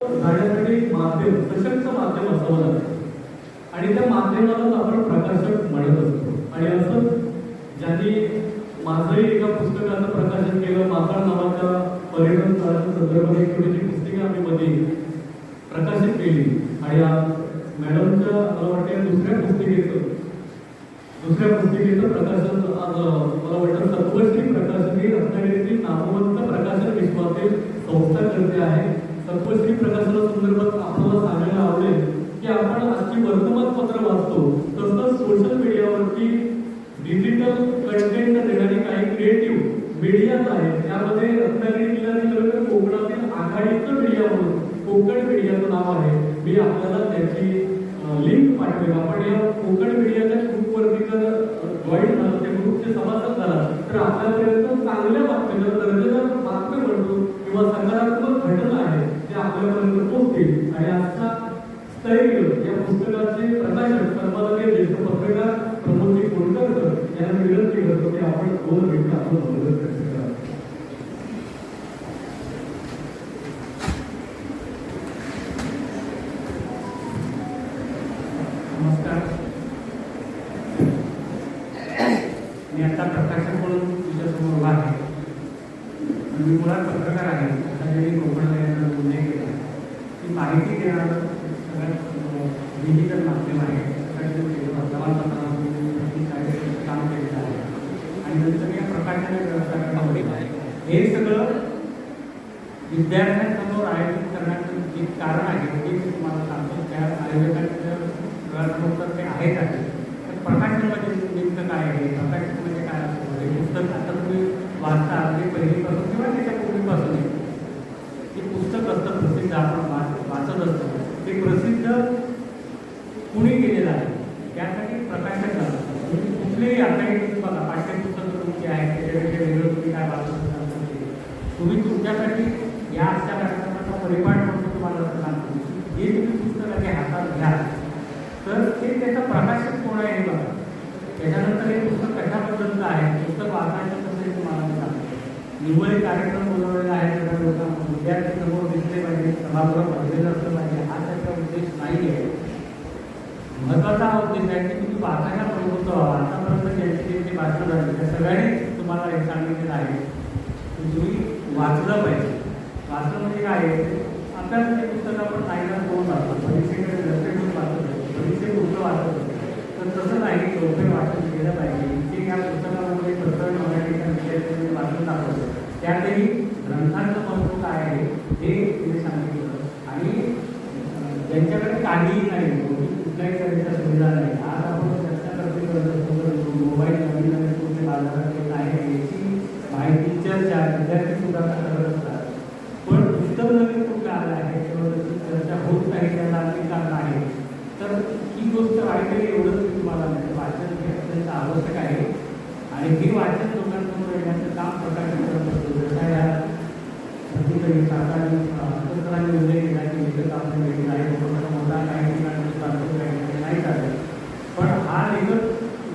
माध्यम सशक्त माध्यम असावं लागतं? आणि त्या माध्यमालाच आपण प्रकाशक म्हणत असतो. आणि असं ज्यांनी माझंही एका पुस्तकाचं प्रकाशन केलं माकड नावाच्या पर्यटन स्थळाच्या संदर्भात एक छोटीशी पुस्तके आम्ही मध्ये प्रकाशित केली. आणि आज मॅडमच्या मला वाटतं दुसऱ्या पुस्तिकेचं दुसऱ्या पुस्तिकेचं प्रकाशन आज मला वाटतं सत्वश्री प्रकाशन ही रत्नागिरीतील नामवंत प्रकाशन विश्वातील संस्था करते आहे प्रकाशना संदर्भात आपल्याला सांगायला आवडेल की आपण आजची वर्तमानपत्र वाचतो. तसंच सोशल मीडियावरती डिजिटल कंटेंट देणारी काही क्रिएटिव्ह मीडियाज आहेत. त्यामध्ये रत्नागिरी जिल्ह्यातील कोकणातील आघाडीचं मीडिया म्हणून कोकण मीडियाचं नाव आहे. मी आपल्याला त्याची लिंक पाठवेल. आपण या कोकण मीडियाच्या ग्रुपवरती जर जॉईन झालं त्या ग्रुपचे सभासद झाला तर आपल्यापर्यंत चांगल्या बातम्या दर्जेदार बातम्या म्हणतो किंवा सकारात्मक घटना आहे त्या आपल्यापर्यंत पोहोचतील आणि आजचा स्थैर्य या पुस्तकाचे प्रकाशक सन्माननीय ज्येष्ठ पत्रकार प्रमोदजी कोंडकर यांना विनंती करतो की आपण नमस्कार. मी आता म्हणून तुझ्यासमोर उभा आहे. मी मुळात पत्रकार आहे. आता जे मी कोकण केला ती माहिती देणारं सगळ्यात डिजिटल माध्यम आहे सगळ्यात ते वर्तमानपत्रातून मी काही काम केलेलं आहे आणि नंतर या हे सगळं विद्यार्थ्यांसमोर आयोजित करण्याचं जे कारण आहे ते मी तुम्हाला सांगतो. त्या आयोजकांचं ते आहेच आहे तर प्रकाशन म्हणजे नेमकं काय आहे? प्रकाशन म्हणजे काय असतं? हे पुस्तक आता तुम्ही वाचता ते पहिलीपासून किंवा त्याच्या पूर्वीपासून ते पुस्तक असतं प्रसिद्ध आपण वाचत असतो. ते प्रसिद्ध कुणी केलेलं आहे? त्यासाठी प्रकाशन झालं. कुठलेही आता एक बघा पाठ्यपुस्तकं गोष्टी आहेत त्याच्यापेक्षा वेगळं तुम्ही काय वाचत शकता तुम्ही तुमच्यासाठी या अशा कार्यक्रमाचा परिपाठ म्हणून तुम्हाला सांगतो. हे तुम्ही पुस्तक आधी हातात घ्या. तर ते त्याचं प्रकाशित कोण आहे हे बघा. त्याच्यानंतर हे पुस्तक कशाबद्दलचं आहे? पुस्तक वाचायचं कसं हे तुम्हाला मी सांगतो. निव्वळ कार्यक्रम बोलवलेला आहे सगळ्या लोकांना विद्यार्थी समोर दिसले पाहिजे सभागृह भरलेलं असलं पाहिजे हा त्याचा उद्देश नाही आहे महत्त्वाचा हा उद्देश आहे की तुम्ही वाचायला प्रवृत्त व्हावा आतापर्यंत ज्यांची जे भाषण झाली. त्या सगळ्यांनी तुम्हाला हे सांगितलेलं आहे. की तुम्ही वाचलं पाहिजे. वाचलं म्हणजे काय? आहे अभ्यास म्हणजे हे पुस्तक आपण नाहीला दोन वाचतो. परीक्षेकडे लक्ष ठेवून वाचत परीक्षे पुढचं वाचत तर तसं नाही. लोक वाचन केलं पाहिजे. इथे या पुस्तकामध्ये प्रकरण मराठीच्या विषयाचं वाचून दाखवतो त्यातही ग्रंथांचं महत्त्व काय आहे हे तिने सांगितलं. आणि अं, ज्यांच्याकडे काहीही नाही कोणी सुविधा नाही. आज आपण चर्चा करते करत मोबाईल नवीन नवीन कुठे बाजारात येत आहे याची माहिती चर्चा. विद्यार्थी सुद्धा करत असतात. पण पुस्तक नवीन कुठलं आलं आहे किंवा त्याची चर्चा होत नाही त्याला अनेक कारण आहे तर ही गोष्ट वाईट एवढंच मी तुम्हाला म्हणतो. वाचन हे अत्यंत आवश्यक आहे. आणि हे वाचन लोकांसमोर येण्याचं काम प्रकाशन करत असतो. जसा या कधीतरी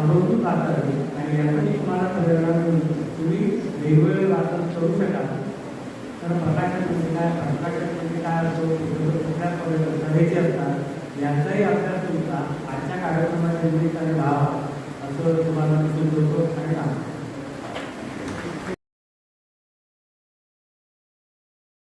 अनुभवून आवर्जून वाचावी आणि यासाठी तुम्हाला प्रेरणा मिळून तुम्ही वेगवेगळे वाचन करू शकाल. तर प्रकाशन म्हणजे काय प्रकाशन म्हणजे काय असतो पुस्तकं कुठल्या तऱ्हेचे असतात याचाही अभ्यास तुमचा आजच्या कार्यक्रमाच्या निमित्ताने व्हावा असं तुम्हाला मी सुचवतो